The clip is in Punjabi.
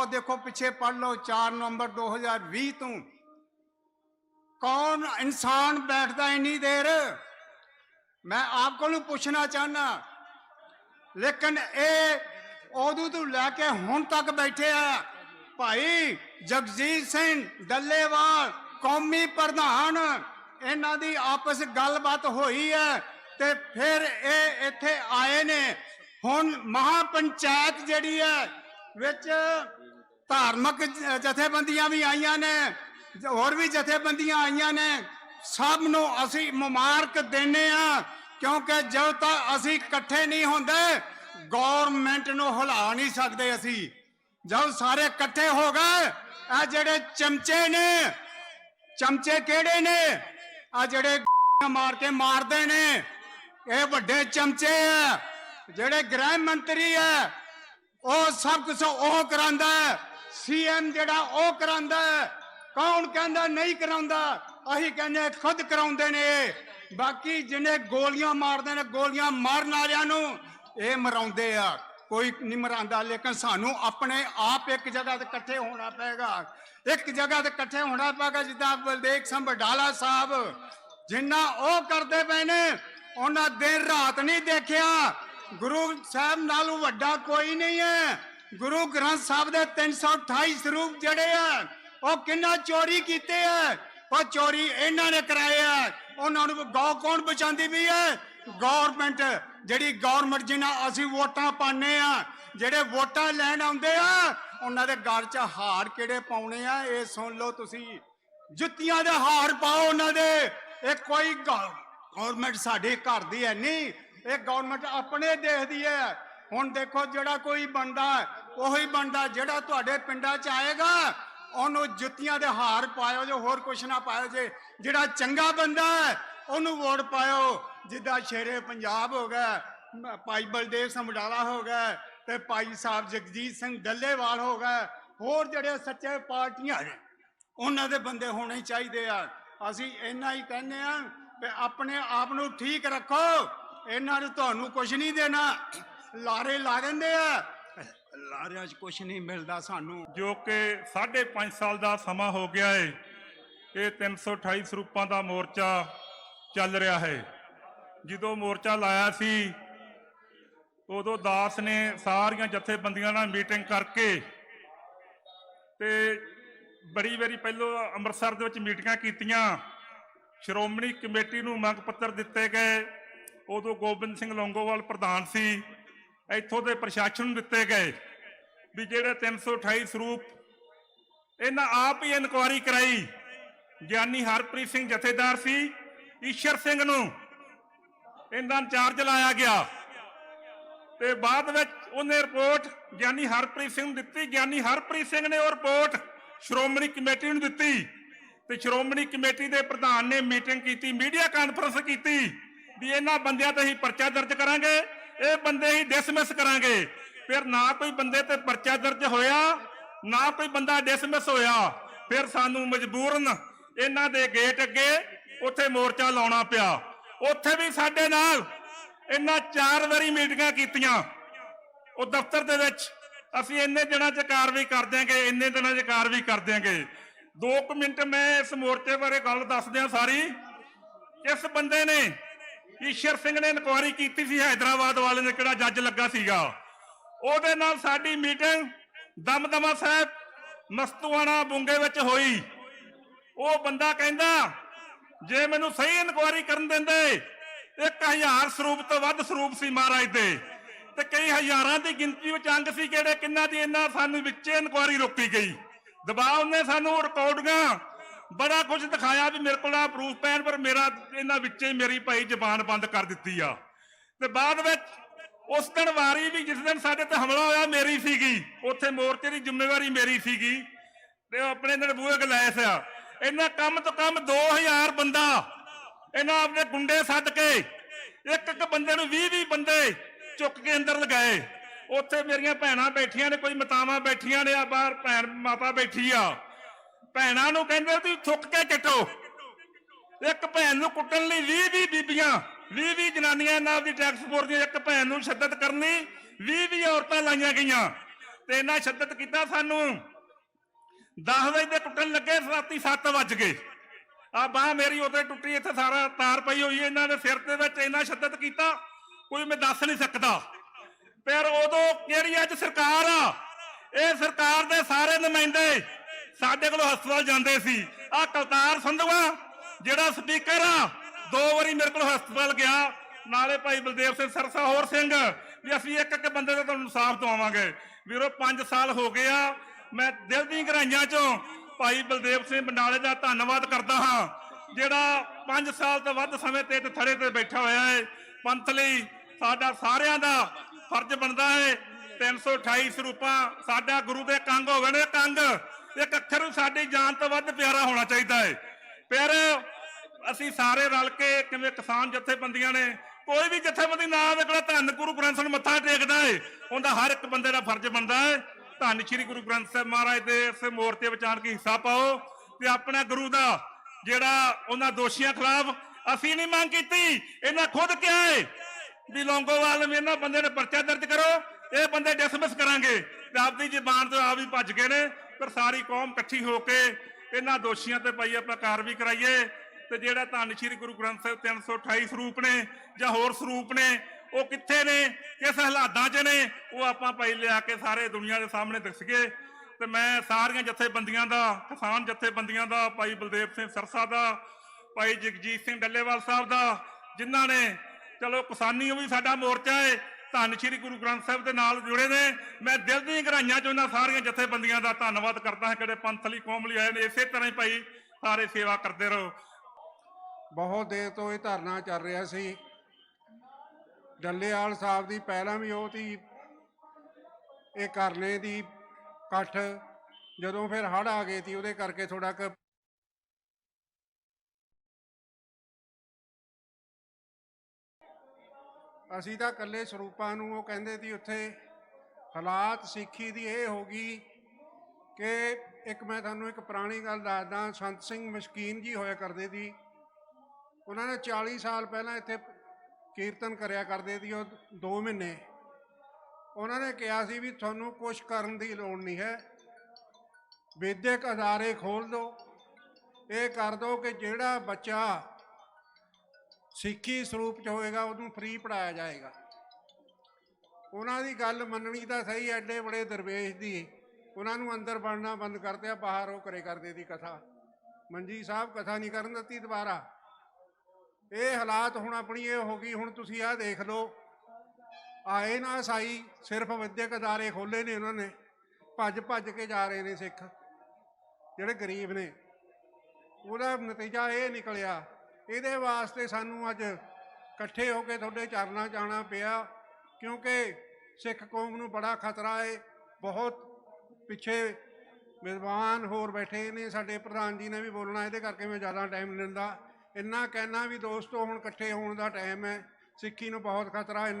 ਉਹ ਦੇਖੋ ਪਿੱਛੇ ਪੜ ਲਓ 4 ਨਵੰਬਰ 2020 ਤੋਂ। ਕੌਣ ਇਨਸਾਨ ਬੈਠਦਾ ਇੰਨੀ ਦੇਰ? ਮੈਂ ਆਪ ਕੋਲੋਂ ਪੁੱਛਣਾ ਚਾਹਨਾ ਲੇਕਿਨ ਇਹ ਉਦੋਂ ਤੋਂ ਲੈ ਕੇ ਹੁਣ ਤੱਕ ਬੈਠੇ ਆ, ਭਾਈ ਜਗਜੀਤ ਸਿੰਘ ਡੱਲੇਵਾਲ, ਕੌਮੀ ਪ੍ਰਧਾਨ, ਇਹਨਾਂ ਦੀ ਆਪਸ ਗੱਲਬਾਤ ਹੋਈ ਹੈ ਤੇ ਫਿਰ ਇਹ ਇੱਥੇ ਆਏ ਨੇ। ਹੁਣ ਮਹਾ ਪੰਚਾਇਤ ਜਿਹੜੀ ਹੈ, ਵਿੱਚ ਧਾਰਮਿਕ ਜਥੇਬੰਦੀਆਂ ਵੀ ਆਈਆਂ ਨੇ ਹੋਰ ਵੀ ਜਥੇਬੰਦੀਆਂ ਆਈਆਂ ਨੇ, ਸਭ ਨੂੰ ਅਸੀਂ ਮੁਬਾਰਕ ਦਿੰਨੇ ਆ, ਕਿਉਂਕਿ ਜਦੋਂ ਤੱਕ ਅਸੀਂ ਇਕੱਠੇ ਨਹੀਂ ਹੁੰਦੇ ਗਵਰਨਮੈਂਟ ਨੂੰ ਹਿਲਾ ਨਹੀਂ ਸਕਦੇ ਅਸੀਂ। ਜਦ ਸਾਰੇ ਇਕੱਠੇ ਹੋ ਗਏ, ਇਹ ਜਿਹੜੇ ਚਮਚੇ ਨੇ, ਚਮਚੇ ਕਿਹੜੇ ਨੇ? ਆ ਜਿਹੜੇ ਮਾਰ ਕੇ ਮਾਰਦੇ ਨੇ, ਇਹ ਵੱਡੇ ਚਮਚੇ ਆ, ਜਿਹੜੇ ਗ੍ਰਹਿ ਮੰਤਰੀ ਆ, ਉਹ ਸਭ ਕੁਝ ਉਹ ਕਰਾਂਦਾ ਸੀਐਮ ਜਿਹੜਾ ਉਹ ਕਰਾਂਦਾ ਕੌਣ ਕਹਿੰਦਾ ਨਹੀਂ ਕਰਾਉਂਦਾ? ਅਸੀਂ ਕਹਿੰਦੇ ਖੁਦ ਕਰਾਉਂਦੇ ਨੇ। ਬਾਕੀ ਜਿਹਨੇ ਗੋਲੀਆਂ ਮਾਰਦੇ ਨੇ, ਗੋਲੀਆਂ ਮਾਰਨ ਵਾਲਿਆਂ ਨੂੰ ਇਹ ਮਰਾਉਂਦੇ ਆ। ਕੋਈ ਨਹੀਂ ਮਰਾਂਦਾ ਲੇਕਿਨ ਸਾਨੂੰ ਆਪਣੇ ਆਪ ਇੱਕ ਜਗ੍ਹਾ ਤੇ ਇਕੱਠੇ ਹੋਣਾ ਪਏਗਾ। ਇੱਕ ਜਗ੍ਹਾ ਤੇ ਇਕੱਠੇ ਹੋਣਾ ਪਏਗਾ, ਜਿੱਦਾਂ ਬਲਦੇਵ ਸਿੰਘ ਬਡਾਲਾ ਸਾਹਿਬ ਜਿੰਨਾ ਉਹ ਕਰਦੇ ਪਏ ਨੇ, ਉਹਨਾਂ ਦਿਨ ਰਾਤ ਨਹੀਂ ਦੇਖਿਆ। ਗੁਰੂ ਸਾਹਿਬ ਨਾਲੋਂ ਵੱਡਾ ਕੋਈ ਨਹੀਂ ਹੈ। ਗੁਰੂ ਗ੍ਰੰਥ ਸਾਹਿਬ ਦੇ 328 ਸਰੂਪ ਜਿਹੜੇ ਆ, ਉਹ ਕਿੰਨਾ ਚੋਰੀ ਕੀਤੇ ਆ? ਉਹ ਚੋਰੀ ਇਹਨਾਂ ਨੇ ਕਰਾਏ ਆ। ਉਹਨਾਂ ਨੂੰ ਗौ ਕੌਣ ਬਚਾਉਂਦੀ ਵੀ ਹੈ ਗਵਰਨਮੈਂਟ ਜਿਹੜੀ ਗਵਰਨਮੈਂਟ ਜਿਨ੍ਹਾਂ ਅਸੀਂ ਵੋਟਾਂ ਪਾਣੇ ਆ, ਜਿਹੜੇ ਵੋਟਾਂ ਲੈਣ ਆਉਂਦੇ ਆ, ਉਹਨਾਂ ਦੇ ਘਰ 'ਚ ਹਾਰ ਕਿਹੜੇ ਪਾਉਣੇ ਆ? ਇਹ ਸੁਣ ਲਓ ਤੁਸੀਂ। ਜੁੱਤੀਆਂ ਦੇ ਹਾਰ ਪਾਓ ਉਹਨਾਂ ਦੇ। ਇਹ ਕੋਈ ਗਵਰਨਮੈਂਟ ਸਾਡੇ ਘਰ ਦੀ ਹੈ ਨਹੀਂ। ਇਹ ਗਵਰਨਮੈਂਟ ਆਪਣੇ ਦੇਸ਼ ਦੀ ਹੈ। ਹੁਣ ਦੇਖੋ ਜਿਹੜਾ ਕੋਈ ਬੰਦਾ ਉਹੀ ਬੰਦਾ ਜਿਹੜਾ ਤੁਹਾਡੇ ਪਿੰਡਾਂ 'ਚ ਆਏਗਾ, ਉਹਨੂੰ ਜੁੱਤੀਆਂ ਦੇ ਹਾਰ ਪਾਇਓ ਜੋ, ਹੋਰ ਕੁਛ ਨਾ ਪਾਇਓ ਜੇ। ਜਿਹੜਾ ਚੰਗਾ ਬੰਦਾ ਹੈ, ਉਹਨੂੰ ਵੋਟ ਪਾਇਓ। ਜਿੱਦਾਂ ਸ਼ੇਰੇ ਪੰਜਾਬ ਹੋ ਗਿਆ ਭਾਈ ਬਲਦੇਵ ਸਿੰਘ ਵਡਾਲਾ ਹੋ ਗਿਆ ਤੇ ਭਾਈ ਸਾਹਿਬ ਜਗਜੀਤ ਸਿੰਘ ਡੱਲੇਵਾਲ ਹੋ ਗਿਆ, ਹੋਰ ਜਿਹੜੇ ਸੱਚੇ ਪਾਰਟੀਆਂ ਨੇ, ਉਹਨਾਂ ਦੇ ਬੰਦੇ ਹੋਣੇ ਚਾਹੀਦੇ ਆ। ਅਸੀਂ ਇੰਨਾ ਹੀ ਕਹਿੰਦੇ ਆ ਕਿ ਆਪਣੇ ਆਪ ਨੂੰ ਠੀਕ ਰੱਖੋ। ਇਹਨਾਂ ਨੇ ਤੁਹਾਨੂੰ ਕੁਝ ਨਹੀਂ ਦੇਣਾ। ਲਾਰੇ ਲਾ ਦਿੰਦੇ ਆ। ਲਾਰਿਆਂ 'ਚ ਕੁਝ ਨਹੀਂ ਮਿਲਦਾ ਸਾਨੂੰ। ਜੋ ਕਿ 5.5 ਸਾਲ ਦਾ ਸਮਾਂ ਹੋ ਗਿਆ ਹੈ ਇਹ 328 ਸਰੂਪਾਂ ਦਾ ਮੋਰਚਾ ਚੱਲ ਰਿਹਾ ਹੈ। ਜਦੋਂ ਮੋਰਚਾ ਲਾਇਆ ਸੀ, ਉਦੋਂ ਦਾਸ ਨੇ ਸਾਰੀਆਂ ਜਥੇਬੰਦੀਆਂ ਨਾਲ ਮੀਟਿੰਗ ਕਰਕੇ ਤੇ ਬੜੀ ਵਾਰੀ ਪਹਿਲੋਂ ਅੰਮ੍ਰਿਤਸਰ ਦੇ ਵਿੱਚ ਮੀਟਿੰਗਾਂ ਕੀਤੀਆਂ। ਸ਼੍ਰੋਮਣੀ ਕਮੇਟੀ ਨੂੰ ਮੰਗ ਪੱਤਰ ਦਿੱਤੇ ਗਏ। ਉਦੋਂ ਗੋਬਿੰਦ ਸਿੰਘ ਲੌਂਗੋਵਾਲ ਪ੍ਰਧਾਨ ਸੀ। ਇੱਥੋਂ ਦੇ ਪ੍ਰਸ਼ਾਸਨ ਨੂੰ ਦਿੱਤੇ ਗਏ ਵੀ ਜਿਹੜੇ 328 ਸਰੂਪ, ਇਹਨਾਂ ਆਪ ਹੀ ਇਨਕੁਆਰੀ ਕਰਾਈ। ਗਿਆਨੀ ਹਰਪ੍ਰੀਤ ਸਿੰਘ ਜਥੇਦਾਰ ਸੀ, ਈਸ਼ਰ ਸਿੰਘ ਨੂੰ ਇਹਦਾ ਇੰਚਾਰਜ ਲਾਇਆ ਗਿਆ। ਤੇ ਬਾਅਦ ਵਿੱਚ ਉਹਨੇ ਰਿਪੋਰਟ ਗਿਆਨੀ ਹਰਪ੍ਰੀਤ ਸਿੰਘ ਨੂੰ ਦਿੱਤੀ। ਗਿਆਨੀ ਹਰਪ੍ਰੀਤ ਸਿੰਘ ਨੇ ਉਹ ਰਿਪੋਰਟ ਸ਼੍ਰੋਮਣੀ ਕਮੇਟੀ ਨੂੰ ਦਿੱਤੀ। ਤੇ ਸ਼੍ਰੋਮਣੀ ਕਮੇਟੀ ਦੇ ਪ੍ਰਧਾਨ ਨੇ ਮੀਟਿੰਗ ਕੀਤੀ ਮੀਡੀਆ ਕਾਨਫਰੰਸ ਕੀਤੀ ਵੀ ਇਹਨਾਂ ਬੰਦਿਆਂ ਤੇ ਹੀ ਪਰਚਾ ਦਰਜ ਕਰਾਂਗੇ। ਇਹ ਬੰਦੇ ਹੀ ਡਿਸਮਿਸ ਕਰਾਂਗੇ। ਫਿਰ ਨਾ ਕੋਈ ਬੰਦੇ ਤੇ ਪਰਚਾ ਦਰਜ ਹੋਇਆ, ਨਾ ਕੋਈ ਬੰਦਾ ਡਿਸਮਿਸ ਹੋਇਆ। ਫਿਰ ਸਾਨੂੰ ਮਜਬੂਰਨ ਇਹਨਾਂ ਦੇ ਗੇਟ ਅੱਗੇ ਉੱਥੇ ਮੋਰਚਾ ਲਾਉਣਾ ਪਿਆ। ਉੱਥੇ ਵੀ ਸਾਡੇ ਨਾਲ ਇਹਨਾਂ ਚਾਰ ਵਾਰੀ ਮੀਟਿੰਗਾਂ ਕੀਤੀਆਂ। ਉਹ ਦਫ਼ਤਰ ਦੇ ਵਿੱਚ ਅਸੀਂ ਇੰਨੇ ਦਿਨਾਂ 'ਚ ਕਾਰਵਾਈ ਕਰ ਦਿਆਂਗੇ, ਇੰਨੇ ਦਿਨਾਂ 'ਚ ਕਾਰਵਾਈ ਕਰ ਦਿਆਂਗੇ। 2 ਮਿੰਟ ਮੈਂ ਇਸ ਮੋਰਚੇ ਬਾਰੇ ਗੱਲ ਦੱਸਦਿਆਂ ਸਾਰੀ। ਇਸ ਬੰਦੇ ਨੇ ਈਸ਼ਰ ਸਿੰਘ ਨੇ ਇਨਕੁਆਰੀ ਕੀਤੀ ਸੀ ਹైదరాబాద్ ਵਾਲੇ ਨੇ ਕਿਹੜਾ ਜੱਜ ਲੱਗਾ ਸੀਗਾ। ਉਹਦੇ ਨਾਲ ਸਾਡੀ ਮੀਟਿੰਗ ਦਮਦਮਾ ਸਾਹਿਬ ਮਸਤੂਆਣਾ ਬੁੰਗੇ ਵਿੱਚ ਹੋਈ। ਉਹ ਬੰਦਾ ਕਹਿੰਦਾ, ਜੇ ਮੈਨੂੰ ਸਹੀ ਇਨਕੁਆਰੀ ਕਰਨ ਦਿੰਦੇ 1000 ਸਰੂਪ ਤੋਂ ਵੱਧ ਸਰੂਪ ਸੀ ਮਹਾਰਾਜ ਦੇ। ਤੇ ਕਈ ਹਜ਼ਾਰਾਂ ਦੀ ਗਿਣਤੀ ਵਿੱਚ ਅੰਗ ਸੀ ਕਿਹੜੇ, ਕਿੰਨਾ ਦੀ ਇੰਨਾ ਸਾਨੂੰ ਵਿੱਚੇ ਇਨਕੁਆਰੀ ਰੋਕੀ ਗਈ। ਦਬਾਅ ਉਹਨੇ ਸਾਨੂੰ ਰਿਕਾਰਡਾਂ ਬੜਾ ਕੁਝ ਦਿਖਾਇਆ ਵੀ ਮੇਰੇ ਕੋਲ ਆ ਪ੍ਰੂਫ ਪੈਨ ਪਰ ਮੇਰਾ ਇਹਨਾਂ ਵਿੱਚੇ ਮੇਰੀ ਭਾਈ ਜ਼ਬਾਨ ਬੰਦ ਕਰ ਦਿੱਤੀ ਆ। ਤੇ ਬਾਅਦ ਵਿੱਚ ਉਸ ਦਿਨ ਵਾਰੀ ਵੀ ਜਿਸ ਦਿਨ ਸਾਡੇ ਤੇ ਹਮਲਾ ਹੋਇਆ, ਮੇਰੀ ਸੀਗੀ। ਉੱਥੇ ਮੋਰਚੇ ਦੀ ਜ਼ਿੰਮੇਵਾਰੀ ਮੇਰੀ ਸੀਗੀ। ਤੇ ਆਪਣੇ ਨਾਲ ਬੂਹੇ ਗਲਾਇਸ ਆ। ਇਹਨਾਂ ਕੰਮ ਤੋਂ ਕੰਮ 2000 ਬੰਦਾ ਇਹਨਾਂ ਆਪਣੇ ਗੁੰਡੇ ਸੱਦ ਕੇ ਇੱਕ ਇੱਕ ਬੰਦੇ ਨੂੰ 20 20 ਬੰਦੇ ਚੁੱਕ ਕੇ ਅੰਦਰ ਲਗਾਏ। ਉੱਥੇ ਮੇਰੀਆਂ ਭੈਣਾਂ ਬੈਠੀਆਂ ਨੇ, ਕੋਈ ਮਾਤਾਵਾਂ ਬੈਠੀਆਂ ਨੇ, ਆ ਬਾਹਰ ਭੈਣ ਮਾਤਾ ਬੈਠੀ ਆ। ਭੈਣਾਂ ਨੂੰ ਕਹਿੰਦੇ ਤੁਸੀਂ ਥੁੱਕ ਕੇ ਚੱਟੋ ਇੱਕ ਭੈਣ ਨੂੰ ਕੁੱਟਣ ਲਈ 20 20 ਬੀਬੀਆਂ 20 20 ਜਨਾਨੀਆਂ ਨਾਲ ਦੀ ਟੈਕਸ ਫੋਰਸ ਦੀਆਂ ਇੱਕ ਭੈਣ ਨੂੰ ਸ਼ਿੱਦਤ ਕਰਨੀ 20 20 ਔਰਤਾਂ ਲਾਈਆਂ ਗਈਆਂ। ਤੇ ਇੰਨਾ ਸ਼ਿੱਦਤ ਕੀਤਾ ਸਾਨੂੰ। 10 ਵਜੇ ਦੇ ਟੁੱਟਣ ਲੱਗੇ, ਰਾਤੀ 7 ਵੱਜ ਗਏ। ਆ ਬਾਹ ਮੇਰੀ ਉਹਦੇ ਟੁੱਟੀ, ਇੱਥੇ ਸਾਰਾ ਤਾਰ ਪਈ ਹੋਈ ਇਹਨਾਂ ਦੇ ਸਿਰ ਦੇ ਵਿੱਚ ਇੰਨਾ ਸ਼ਿੱਦਤ ਕੀਤਾ। ਕੋਈ ਮੈਂ ਦੱਸ ਨਹੀਂ ਸਕਦਾ। ਪਰ ਉਦੋਂ ਕਿਹੜੀ ਅੱਜ ਸਰਕਾਰ ਆ? ਇਹ ਸਰਕਾਰ ਦੇ ਸਾਰੇ ਨੁਮਾਇੰਦੇ ਸਾਡੇ ਕੋਲ ਹਸਪਤਾਲ ਜਾਂਦੇ ਸੀ। ਆ ਕਲਤਾਰ ਸੰਧਵਾ ਜਿਹੜਾ ਸਪੀਕਰ ਆ, ਦੋ ਵਾਰੀ ਮੇਰੇ ਕੋਲ ਹਸਪਤਾਲ ਗਿਆ। ਨਾਲੇ ਭਾਈ ਬਲਦੇਵ ਸਿੰਘ, ਸਰਸਾ ਹੋਰ ਸਿੰਘ, ਵੀ ਅਸੀਂ ਇੱਕ ਇੱਕ ਬੰਦੇ ਦਾ ਤੁਹਾਨੂੰ ਇਨਸਾਫ ਦਵਾਵਾਂਗੇ। ਵੀਰੋ 5 ਸਾਲ ਹੋ ਗਏ ਆ। ਮੈਂ ਦਿਲ ਦੀਆਂ ਗਹਿਰਾਈਆਂ ਚੋਂ ਭਾਈ ਬਲਦੇਵ ਸਿੰਘ ਬੰਡਾਲੇ ਦਾ ਧੰਨਵਾਦ ਕਰਦਾ ਹਾਂ, ਜਿਹੜਾ 5 ਸਾਲ ਤੋਂ ਵੱਧ ਸਮੇਂ ਤੇ ਥੜੇ ਤੇ ਬੈਠਾ ਹੋਇਆ ਹੈ ਪੰਥ ਲਈ ਸਾਡਾ ਸਾਰਿਆਂ ਦਾ ਫਰਜ਼ ਬਣਦਾ ਹੈ 328 ਸਰੂਪਾਂ, ਸਾਡਾ ਗੁਰੂ ਦੇ ਕੰਗ ਹੋਵੇ ਨੇ ਕੰਗ। ਇੱਕ ਅੱਖਰ ਨੂੰ ਸਾਡੀ ਜਾਨ ਤੋਂ ਵੱਧ ਪਿਆਰਾ ਹੋਣਾ ਚਾਹੀਦਾ ਹੈ। ਪਰ ਅਸੀਂ ਸਾਰੇ ਰਲ ਕੇ ਕਿਵੇਂ ਕਿਸਾਨ ਜਥੇਬੰਦੀਆਂ ਨੇ, ਕੋਈ ਵੀ ਜਥੇਬੰਦੀ ਨਾ ਆਵੇ ਕੋਲ ਧੰਨ ਗੁਰੂ ਗ੍ਰੰਥ ਸਾਹਿਬ ਮੱਥਾ ਟੇਕਦਾ ਹੈ। ਉਹਦਾ ਹਰ ਇੱਕ ਬੰਦੇ ਦਾ ਫਰਜ਼ ਬਣਦਾ ਹੈ। ਧੰਨ ਸ਼੍ਰੀ ਗੁਰੂ ਗ੍ਰੰਥ ਸਾਹਿਬ ਮਹਾਰਾਜ ਦੇ ਇਸ ਮੋਰਚੇ ਵਿੱਚ ਆਣ ਕੇ ਹਿੱਸਾ ਪਾਓ ਤੇ ਆਪਣਾ ਗੁਰੂ ਦਾ ਜਿਹੜਾ ਉਹਨਾਂ ਦੋਸ਼ੀਆਂ ਖਿਲਾਫ ਅਸੀਂ ਨਹੀਂ ਮੰਗ ਕੀਤੀ, ਇਹਨਾਂ ਖੁਦ ਕਿਹਾ ਹੈ ਵੀ ਲੌਂਗੋਵਾਲ ਨੇ ਇਹਨਾਂ ਬੰਦੇ ਨੇ ਪਰਚਾ ਦਰਜ ਕਰੋ, ਇਹ ਬੰਦੇ ਡਿਸਮਿਸ ਕਰਾਂਗੇ ਤੇ ਆਪਦੀ ਜ਼ਬਾਨ ਤੋਂ ਆਪ ਹੀ ਭੱਜ ਗਏ ਨੇ। ਪਰ ਸਾਰੀ ਕੌਮ ਇਕੱਠੀ ਹੋ ਕੇ ਇਹਨਾਂ ਦੋਸ਼ੀਆਂ ਤੇ ਪਈ ਆਪਾਂ ਕਾਰਵਾਈ ਕਰਾਈਏ। ਤੇ ਜਿਹੜਾ ਧੰਨ ਸ਼੍ਰੀ ਗੁਰੂ ਗ੍ਰੰਥ ਸਾਹਿਬ 328 ਸਰੂਪ ਨੇ ਜਾਂ ਹੋਰ ਸਰੂਪ ਨੇ, ਉਹ ਕਿੱਥੇ ਨੇ, ਕਿਸ ਹਾਲਾਤਾਂ 'ਚ ਨੇ, ਉਹ ਆਪਾਂ ਭਾਈ ਲਿਆ ਕੇ ਸਾਰੇ ਦੁਨੀਆ ਦੇ ਸਾਹਮਣੇ ਦੱਸੀਏ ਤੇ ਮੈਂ ਸਾਰੀਆਂ ਜਥੇਬੰਦੀਆਂ ਦਾ, ਕਿਸਾਨ ਜਥੇਬੰਦੀਆਂ ਦਾ, ਭਾਈ ਬਲਦੇਵ ਸਿੰਘ ਸਰਸਾ ਦਾ, ਭਾਈ ਜਗਜੀਤ ਸਿੰਘ ਡੱਲੇਵਾਲ ਸਾਹਿਬ ਦਾ, ਜਿਨ੍ਹਾਂ ਨੇ, ਚਲੋ ਕਿਸਾਨੀ ਉਹ ਵੀ ਸਾਡਾ ਮੋਰਚਾ ਹੈ ਧੰਨ ਸ਼੍ਰੀ ਗੁਰੂ ਗ੍ਰੰਥ ਸਾਹਿਬ ਦੇ ਨਾਲ ਜੁੜੇ ਨੇ। ਮੈਂ ਦਿਲ ਦੀਆਂ ਗਹਿਰਾਈਆਂ 'ਚ ਉਹਨਾਂ ਸਾਰੀਆਂ ਜਥੇਬੰਦੀਆਂ ਦਾ ਧੰਨਵਾਦ ਕਰਦਾ ਹਾਂ ਕਿਹੜੇ ਪੰਥ ਲਈ ਕੌਮ ਲਈ ਆਏ ਨੇ। ਇਸੇ ਤਰ੍ਹਾਂ ਹੀ ਭਾਈ ਸਾਰੇ ਸੇਵਾ ਕਰਦੇ ਰਹੋ। ਬਹੁਤ ਦੇਰ ਤੋਂ ਇਹ ਧਰਨਾ ਚੱਲ ਰਿਹਾ ਸੀ। ਡੱਲੇਵਾਲ ਸਾਹਿਬ ਦੀ ਪਹਿਲਾਂ ਵੀ ਉਹ ਤੀ ਇਹ ਕਰਨੇ ਦੀ ਇਕੱਠ, ਜਦੋਂ ਫਿਰ ਹੜ ਆ ਗਏ ਸੀ, ਉਹਦੇ ਕਰਕੇ ਥੋੜਾ ਅਸੀਂ ਤਾਂ ਇਕੱਲੇ ਸਰੂਪਾਂ ਨੂੰ ਉਹ ਕਹਿੰਦੇ ਸੀ, ਉੱਥੇ ਹਾਲਾਤ ਸਿੱਖੀ ਦੀ ਇਹ ਹੋ ਗਈ ਕਿ ਇੱਕ ਮੈਂ ਤੁਹਾਨੂੰ ਇੱਕ ਪੁਰਾਣੀ ਗੱਲ ਦੱਸਦਾ, ਸੰਤ ਸਿੰਘ ਮਸ਼ਕੀਨ ਜੀ ਹੋਇਆ ਕਰਦੇ ਸੀ। ਉਹਨਾਂ ਨੇ 40 ਸਾਲ ਪਹਿਲਾਂ ਇੱਥੇ ਕੀਰਤਨ ਕਰਿਆ ਕਰਦੇ ਸੀ, ਉਹ 2 ਮਹੀਨੇ। ਉਹਨਾਂ ਨੇ ਕਿਹਾ ਸੀ ਵੀ ਤੁਹਾਨੂੰ ਕੁਝ ਕਰਨ ਦੀ ਲੋੜ ਨਹੀਂ ਹੈ। ਵਿਦਿਅਕ ਅਦਾਰੇ ਖੋਲ ਦਿਓ। ਇਹ ਕਰ ਦਿਓ ਕਿ ਜਿਹੜਾ ਬੱਚਾ ਸਿੱਖੀ ਸਰੂਪ ਚ ਹੋਏਗਾ, ਉਹਨੂੰ ਫ੍ਰੀ ਪੜਾਇਆ ਜਾਏਗਾ। ਉਹਨਾਂ ਦੀ ਗੱਲ ਮੰਨਣੀ ਤਾਂ ਸਹੀ ਐਡੇ ਬੜੇ ਦਰਵੇਸ਼ ਦੀ। ਉਹਨਾਂ ਨੂੰ ਅੰਦਰ ਬਣਨਾ ਬੰਦ ਕਰ ਦਿਆ, ਬਾਹਰ ਉਹ ਕਰੇ ਕਰਦੇ ਦੀ ਕਥਾ। ਮੰਜੀ ਸਾਹਿਬ ਕਥਾ ਨਹੀਂ ਕਰਨ ਦਿੱਤੀ ਦੁਬਾਰਾ। ਇਹ ਹਾਲਾਤ ਹੁਣ ਆਪਣੀ ਇਹ ਹੋ ਗਈ, ਹੁਣ ਤੁਸੀਂ ਆਹ ਦੇਖ ਲਓ। ਆਏ ਨਾ ਸਾਈ, ਸਿਰਫ ਵਿਦਿਅਕ ਅਦਾਰੇ ਖੋਲੇ ਨੇ ਉਹਨਾਂ ਨੇ। ਭੱਜ ਭੱਜ ਕੇ ਜਾ ਰਹੇ ਨੇ ਸਿੱਖ, ਜਿਹੜੇ ਗਰੀਬ ਨੇ। ਉਹਦਾ ਨਤੀਜਾ ਇਹ ਨਿਕਲਿਆ ਇਹਦੇ ਵਾਸਤੇ ਸਾਨੂੰ ਅੱਜ ਇਕੱਠੇ ਹੋ ਕੇ ਤੁਹਾਡੇ ਚਰਨਾਂ ਜਾਣਾ ਪਿਆ, ਕਿਉਂਕਿ ਸਿੱਖ ਕੌਮ ਨੂੰ ਬੜਾ ਖਤਰਾ ਹੈ ਬਹੁਤ ਪਿੱਛੇ ਵਿਦਵਾਨ ਹੋਰ ਬੈਠੇ ਨੇ, ਸਾਡੇ ਪ੍ਰਧਾਨ ਜੀ ਨੇ ਵੀ ਬੋਲਣਾ, ਇਹਦੇ ਕਰਕੇ ਮੈਂ ਜ਼ਿਆਦਾ ਟਾਈਮ ਲੈਂਦਾ ਇੰਨਾ ਕਹਿਣਾ ਵੀ ਦੋਸਤੋ, ਹੁਣ ਇਕੱਠੇ ਹੋਣ ਦਾ ਟਾਈਮ ਹੈ। ਸਿੱਖੀ ਨੂੰ ਬਹੁਤ ਖਤਰਾ, ਇੰਨਾ